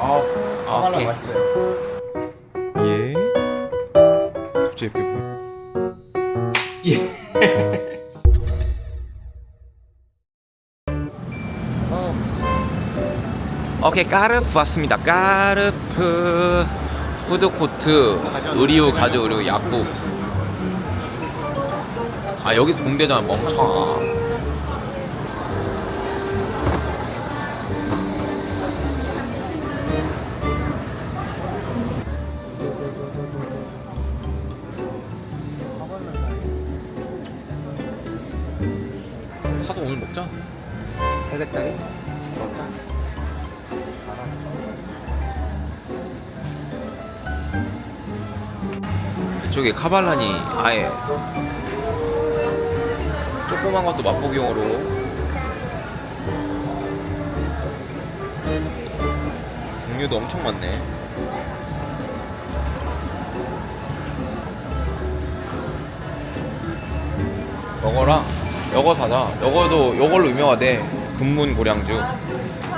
아, 아 오케이. 맛있어요. 예. 갑자기 이렇게 어, 오케이 까르프 왔습니다. 까르프 푸드코트 의류 가죽 그리고 약국. 아 여기서 공대잖아 멍청아. 800짜리? 좋았어? 이쪽에 카발란이 아예 조그만 것도 맛보기용으로 종류도 엄청 많네 요거랑 요거 사자 요거도 요걸로 유명하대 금문 고량주.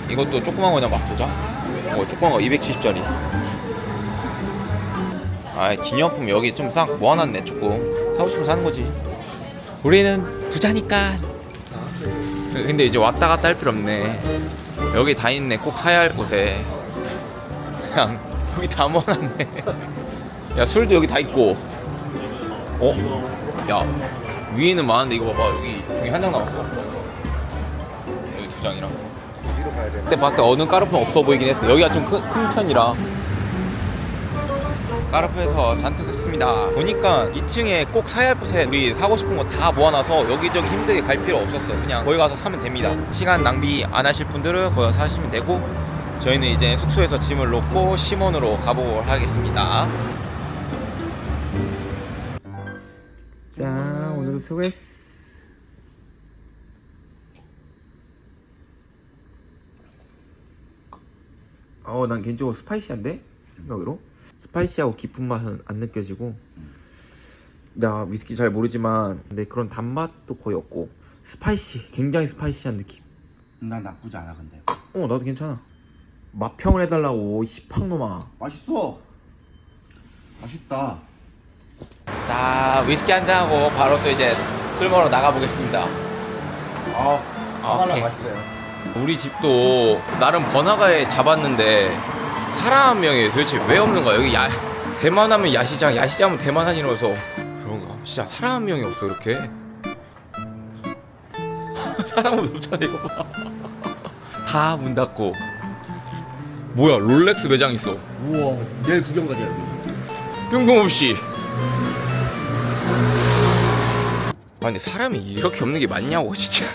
이것도 조그만 거냐 맛보자 이거 조그만 거 270짜리. 아 기념품 여기 좀 싹 모아놨네 조금. 사고 싶으면 사는 거지. 우리는 부자니까. 근데 이제 왔다 갔다 할 필요 없네. 여기 다 있네. 꼭 사야 할 곳에. 그냥 여기 다 모아놨네. 야 술도 여기 다 있고. 어? 야 위에는 많은데 이거 봐봐. 여기 중에 한장 남았어 여기 두 장이랑 어디로 가야 되나? 그때 봤을 때 어느 까르프는 없어 보이긴 했어. 여기가 좀 큰 편이라. 까르프에서 잔뜩 샀습니다. 보니까 2층에 꼭 사야 할 곳에 우리 사고 싶은 거 다 모아놔서 여기저기 힘들게 갈 필요 없었어. 그냥 거기 가서 사면 됩니다. 시간 낭비 안 하실 분들은 거기 가서 사시면 되고 저희는 이제 숙소에서 짐을 놓고 시몬으로 가보도록 하겠습니다. 자, 오늘도 수고했어. 어, 난 개인적으로 스파이시한데? 생각으로? 스파이시하고 깊은 맛은 안 느껴지고 나 위스키 잘 모르지만 근데 그런 단맛도 거의 없고 스파이시, 굉장히 스파이시한 느낌 난 나쁘지 않아 근데. 어, 나도 괜찮아 맛평을 해달라고 시팡놈아 맛있어. 맛있다. 자, 위스키 한잔하고 바로 또 이제 술 먹으러 나가보겠습니다 아, 카발라 오케이. 맛있어요. 우리 집도 나름 번화가에 잡았는데 사람 한 명이 도대체 왜 없는 거야? 여기 야 대만 하면 야시장, 야시장 하면 대만 한이라서 그런가? 진짜 사람 한 명이 없어 이렇게. 사람은 없잖아 이거 봐. 다 문 닫고. 뭐야 롤렉스 매장 있어. 우와, 내일 구경 가자 여기. 뜬금없이. 아 근데 사람이 이렇게 없는 게 맞냐고 진짜.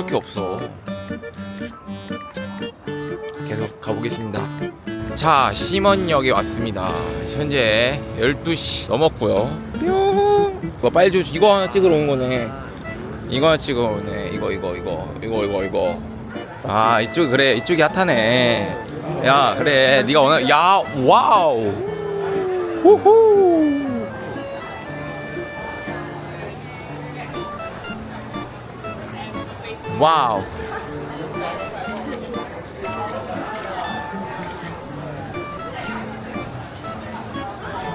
이렇게 없어. 계속 가보겠습니다. 자 시먼역에 왔습니다. 현재 12시 넘었고요. 뿅. 이거 빨리 주 이거 하나 찍으러 온 거네. 이거 하나 찍으러 오네. 이거 이거 이거 이거 이거 이거. 아 이쪽 그래 이쪽이 핫하네. 야 그래 네가 원하 야 와우. 후후. 와우.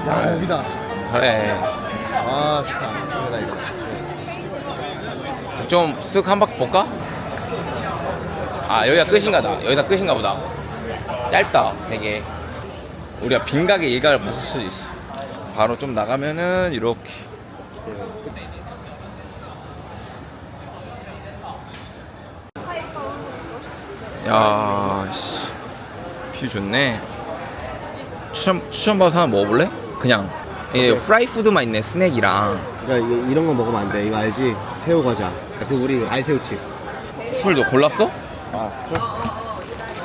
야 여기다. 그래. 아 좋다. 여기다 이거. 좀 쓱 한 바퀴 볼까? 아 여기가 끝인가 다 여기가 끝인가 보다 짧다 되게 우리가 빈각의 일각을 봤을 수도 있어 바로 좀 나가면은 이렇게 야, 씨. 뷰 좋네. 추천, 추천받아서 하나 먹어볼래? 그냥. 예, 프라이 푸드만 있네, 스낵이랑. 그러니까 이거, 이런 거 먹으면 안 돼. 이거 알지? 새우 과자. 그 우리 알새우칩. 술도 골랐어? 아,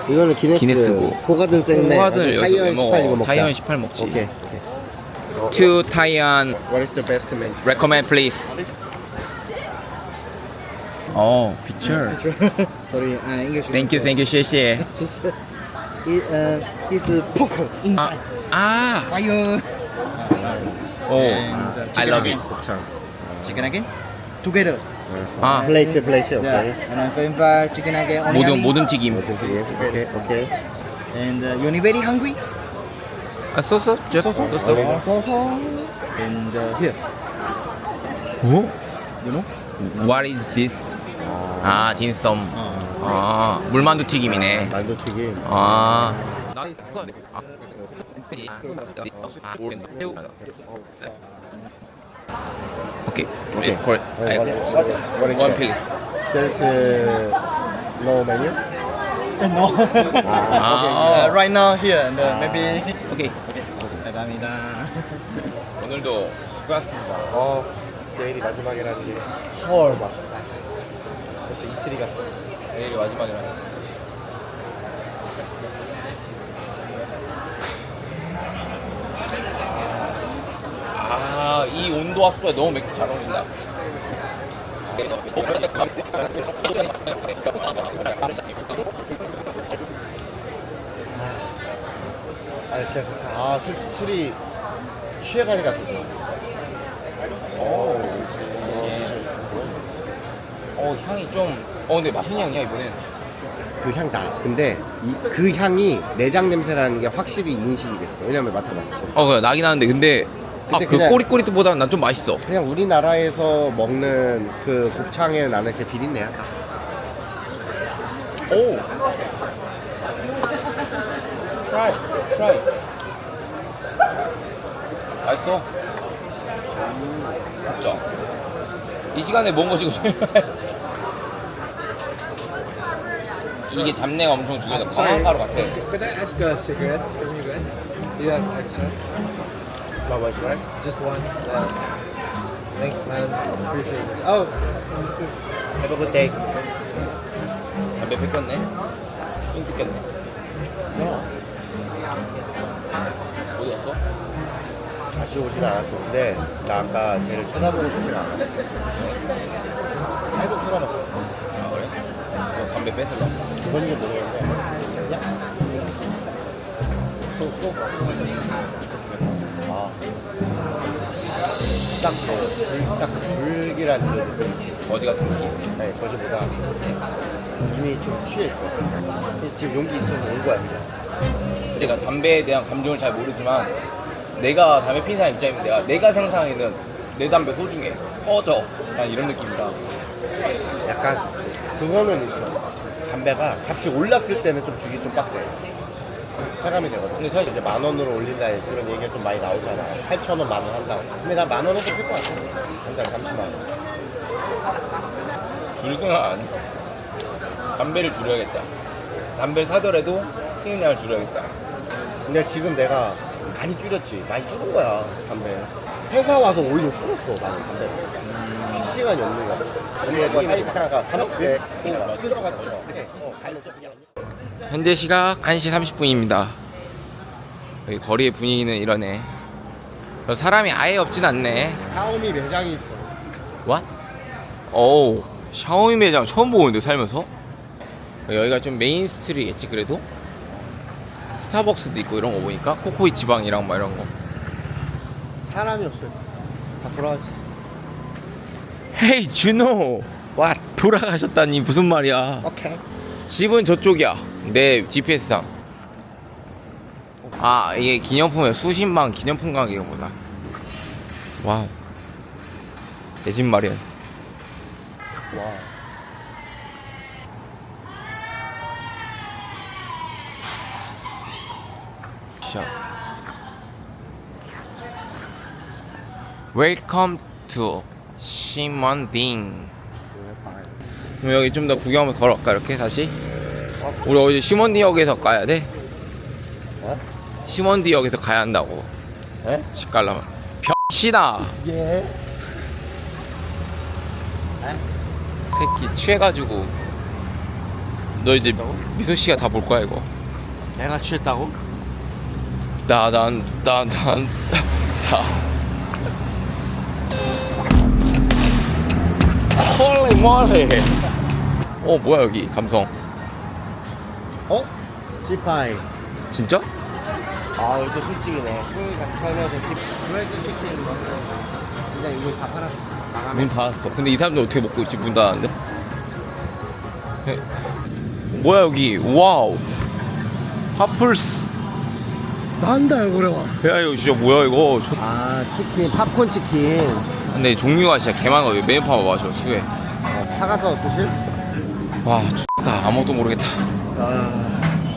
이거는 기네스. 기네스고. 포가든 생맥. 타이완 여기서 18 먹어. 이거 먹자. 타이완 18 먹지. 오케이. To Taiwan, What is the best man? recommend please. 어, picture. Sorry, 아 English. Thank you, thank you, 谢谢. 谢谢。一呃，一是 poker 아, 아, fire. 오, I love it. 곱창. chicken again together. 아 플레이츠 플레이츠 Yeah, 오케이 and then french fry, chicken again, onion. 모든 모든 튀김 오케이 오케이 And uh, you're very hungry? 아 소스? 저 소스? Uh, so so. And uh, here, 오? you know. What is this? 아 딘썸 아 물만두 튀김이네 만두 튀김 아 나- 아. 오케이 오케이. correct. I- What, what is One that? please There's uh, no menu? no. 아 Uh, right now here and uh, maybe. 오케이 감사합니다. 오늘도 수고하셨습니다 어 내일이 마지막이라는 게 헐, 막 벌써 이틀이 갔어 내일이 마지막이라네 아이 온도와 습도에 너무 맥주 잘 어울린다. 아 진짜 좋다. 아 술, 술이 취해가니까 더 좋아. 오어 향이 좀 어 근데 맛있는 향이야 이번엔 그 향 나. 근데 이, 그 향이 내장 냄새라는 게 확실히 인식이 됐어. 왜냐면 맡아봤지. 어 그래 나긴 하는데 근데 아 근데 그 그냥- 꼬리꼬리보다는 난 좀 맛있어 그냥 우리나라에서 먹는 그 곱창에 나는 그 비린내야. 딱. 오 트라이 트라이 맛있어 진짜 이 시간에 뭔 거 지 이게 잡내가 엄청 중요하다 광화가루 같아 Could I ask a cigarette from you guys? Do you have extra? What right? Just one. Uh, thanks, man. Appreciate it. Oh, Have a good day. 담배 뺏겼네 삥 뜯겼네 어디 갔어? 다시 오진 않았어. 근데 나 아까 쟤를 쳐다보고 싶지가 않았어. 계속 쳐다봤어. 담배. 야. 또, 또. 아. 딱 그, 불, 딱그 불길한 그 느낌 있지. 어디 같은 느낌 네, 거기보다 이미 좀 취했어. 지금 용기 있어서 온 거야, 그냥. 내가 담배에 대한 감정을 잘 모르지만 내가 담배 피는 사람 입장이면 내가 내가 생각하기에는 내 담배 소중해 꺼져 난 이런 느낌이라 약간 그거는 있어. 담배가 값이 올랐을 때는 좀 주기 좀 빡세. 체감이 되거든. 근데 사실 이제 만 원으로 올린다 그런 얘기가 좀 많이 나오잖아. 8천 원, 만 원 한다고. 근데 나 만 원은 좀할것 같아. 한 달에 30만 원. 줄 생각 안 해. 담배를 줄여야겠다 담배를 사더라도 피는 양을 줄여야겠다 근데 지금 내가 많이 줄였지. 많이 줄은 거야, 담배. 회사 와서 오히려 줄었어, 나는 담배. 필 시간이 없는 거야. 근데 뭐 사이다가. 어, 갈면 좀 그냥. 현재 시각 1시 30분입니다. 여기 거리의 분위기는 이러네. 사람이 아예 없진 않네. 샤오미 매장이 있어. 와? 어우 샤오미 매장 처음 보는데 살면서? 여기가 좀 메인 스트리겠지 그래도? 스타벅스도 있고 이런 거 보니까 코코이 지방이랑 뭐 이런 거 사람이 없어요. 다 돌아가셨어. 헤이 준호 와 돌아가셨다니. 무슨 말이야? 오케이. 집은 저쪽이야. 내 GPS상. 아 이게 기념품이야. 수신방 기념품 가게구나. 와우. 내 집 마련 와. 샵 웰컴 투 시먼딩 그럼 여기 좀 더 구경 한번 걸어갈까 이렇게 다시? 우리 어제 시먼디역에서 가야 돼? 어? 시먼디역에서 가야 한다고 에? 집 가려면 병신아 예. 새끼 취해가지고 너 이제 미소씨가 다 볼 거야 이거 내가 취했다고? 나난난난나 홀리 모리 어 뭐야 여기 감성 어? 지파이. 진짜? 아, 이것도 술집이네. 술 같이 살면서 집. 브레드 치킨. 그냥 이거 다 팔았어. 나가면. 문 닫았어. 근데 이 사람들 어떻게 먹고 있지? 문 닫았는데? 에, 뭐야 여기? 와우. 하플스. 난다 그래 와. 야 이거 진짜 뭐야 이거? 저- 아 치킨 팝콘 치킨. 근데 종류가 진짜 개많아. 메뉴판 봐봐 저 수에. 어, 사가서 드실? 와 X다 아무것도 모르겠다.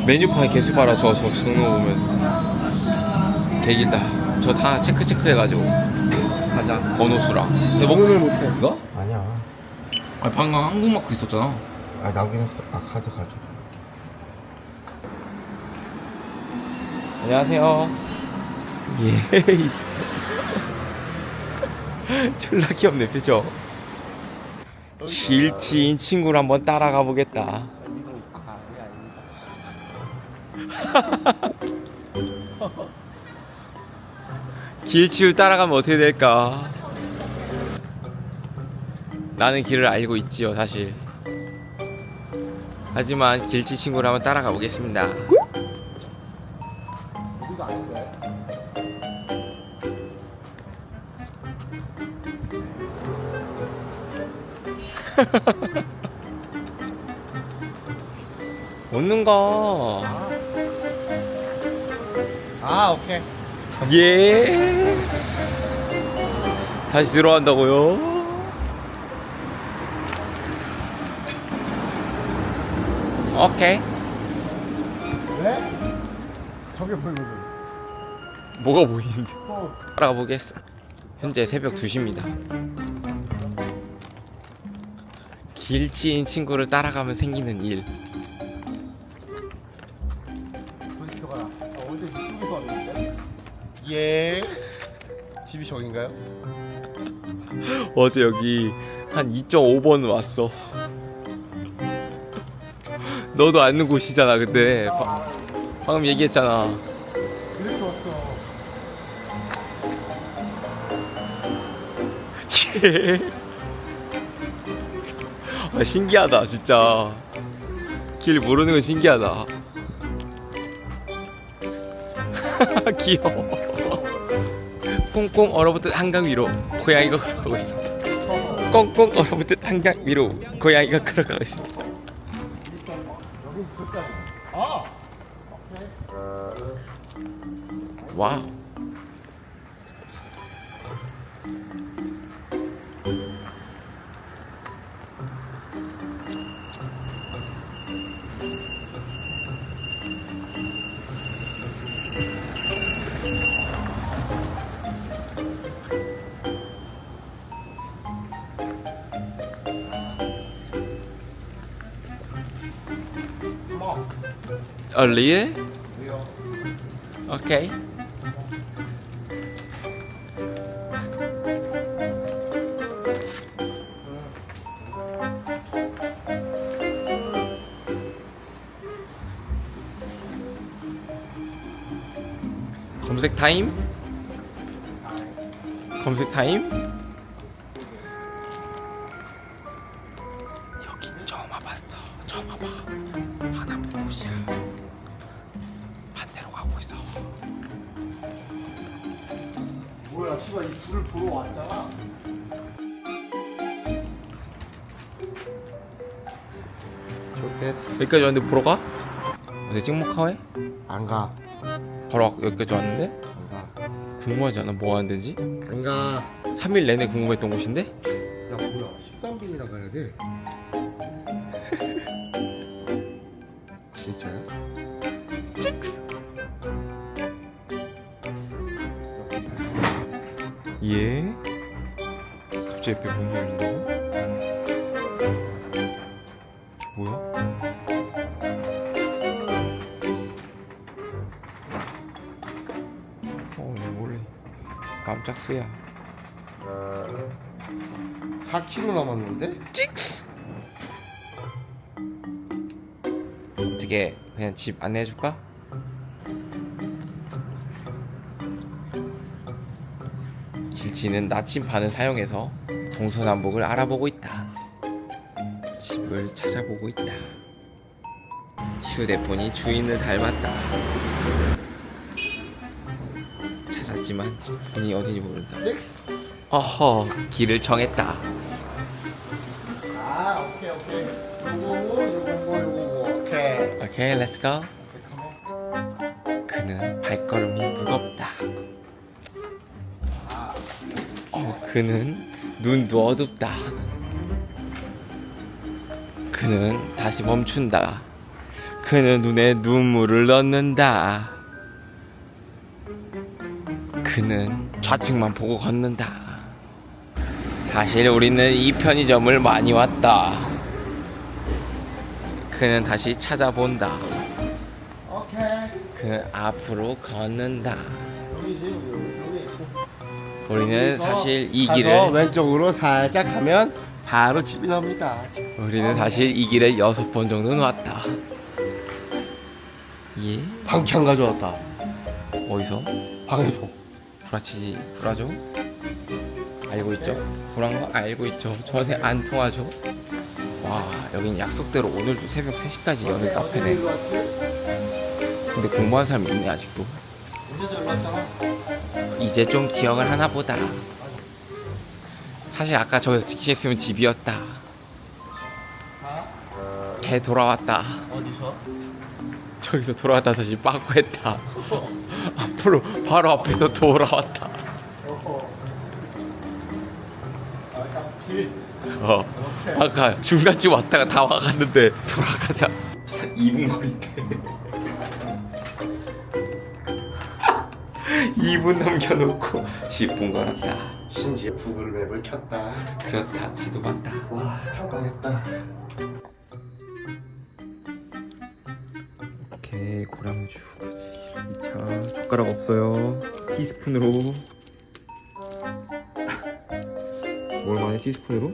메뉴판에 개수 봐라 저저 등록 보면 개길다. 저 다 체크 체크 해가지고 가자. 번호 수랑. 근데 뭐 주문을 못해. 이거? 아니야. 아니 방금 한국 마크 있었잖아. 아 나오긴 했어. 아 카드 가져. 안녕하세요. 예. 졸라 귀엽네, 그죠? 길치인 친구를 한번 따라가 보겠다. 길치를 따라가면 어떻게 될까? 나는 길을 알고 있지요, 사실. 하지만 길치 친구를 한번 따라가 보겠습니다. 웃는 거. 아 오케이. 예. 다시 들어간다고요? 오케이. 왜? 저게 보이거든. 뭐가 보이는데? 어. 따라가 보겠어. 현재 새벽 2시입니다. 길치인 친구를 따라가면 생기는 일. 아, 어제 이쪽에서 왔는데? 예. 집이 저긴가요? 어제 여기 한 2.5번 왔어. 너도 아는 곳이잖아, 근데. 바- 방금 얘기했잖아. 이렇게 왔어. 예. 아, 신기하다, 진짜. 길 모르는 건 신기하다. 귀여워. 꽁꽁 얼어붙은 한강 위로 고양이가 걸어가고 있습니다. 꽁꽁 얼어붙은 한강 위로 고양이가 걸어가고 있습니다. 와우. 리얼? 왜요? 오케이. 검색 타임? 검색 타임? 여기 처음 와봤어. 처음 와봐. 하나 보시야. 반대로 가고 있어. 뭐야, 씨발 이 불을 보러 왔잖아. 좋댔어. 여기까지 왔는데 보러 가? 어디 찍먹하해? 안 가. 바로 여기까지 왔는데? 안 가. 궁금하지 않아? 뭐 하는 데인지? 안 가. 3일 내내 궁금했던 곳인데? 야, 뭐야. 13bin이라 가야 돼. 진짜요? 예? 갑자기 옆에 문이 열린다고? 짝 쓰야. 4kg 남았는데? 찍스! 어떻게 그냥 집 안내해줄까? 길치는 나침반을 사용해서 동서남북을 알아보고 있다. 집을 찾아보고 있다. 휴대폰이 주인을 닮았다 찾았지만 주인이 어딘지 모른다. 허허 길을 정했다. 아 오케이 오케이. 요거 요거 요거 오케이. 오케이 렛츠 고 그는 발걸음이 무겁다. 어, 그는 눈도 어둡다. 그는 다시 멈춘다. 그는 눈에 눈물을 넣는다 그는 좌측만 보고 걷는다 사실 우리는 이 편의점을 많이 왔다 그는 다시 찾아본다 오케이 그는 앞으로 걷는다. 여기지 여기 여기 우리는 사실 이 가서 길을 왼쪽으로 살짝 가면 바로 집이 나옵니다 우리는 사실 이 길에 여섯 번 정도는 왔다. 예? 방창 가져왔다 어디서? 방에서 불화치지 불화죠? 알고 있죠? 불한 거 알고 있죠? 저한테 안 통하죠? 와 여긴 약속대로 오늘도 새벽 3시까지 여는 카페네. 근데 공부하는 사람이 있네 아직도. 이제 좀 기억을 하나 보다. 사실 아까 저기서 지키했으면 집이었다. 걔 돌아왔다. 어디서? 저기서 돌아왔다 다시 빠꾸했다. 앞으로 바로 앞에서 돌아왔다. 길 어. 아까 중간쯤 왔다가 다 와갔는데 돌아가자. 2분 거리인데. 2분 남겨놓고 10분 걸었다. 심지어 구글 맵을 켰다 그렇다. 지도 봤다. 와. 당했다 오케이 고량주 2차 젓가락 없어요. 티스푼으로. 뭘 많이 티스푼으로?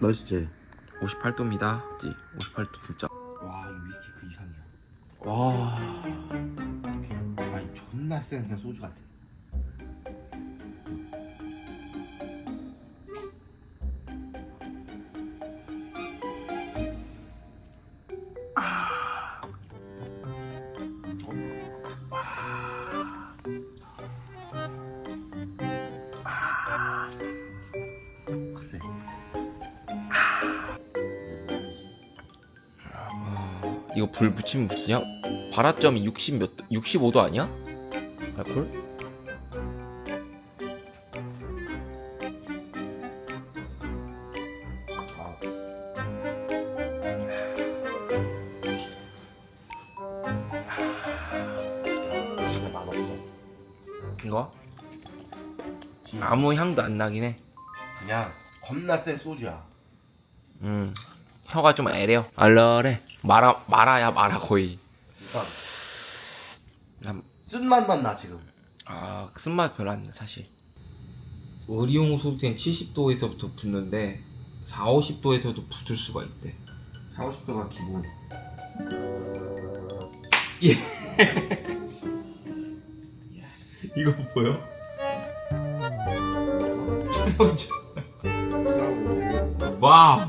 맛있지? 58도입니다. 58도 진짜. 와 이거 위키 그 이상이야. 와. 아니 존나 센 그냥 소주 같아 이거 불 붙이면 붙이냐? 발화점이 60 몇, 65도 아니야? 알콜? 진짜 이거? 아무 향도 안 나긴 해 그냥 겁나 센 소주야 음, 혀가 좀 애려. 얼얼해. 말아, 말아야 말아, 거의. 그러니까 난- 쓴맛만 나 지금 아, 쓴맛 별로 안 나, 사실. 의리용 소스는 70도에서부터 붓는데, 4, 50도에서도 붙을 수가 있대. 4, 50도가 기본 이거 보여? 와우!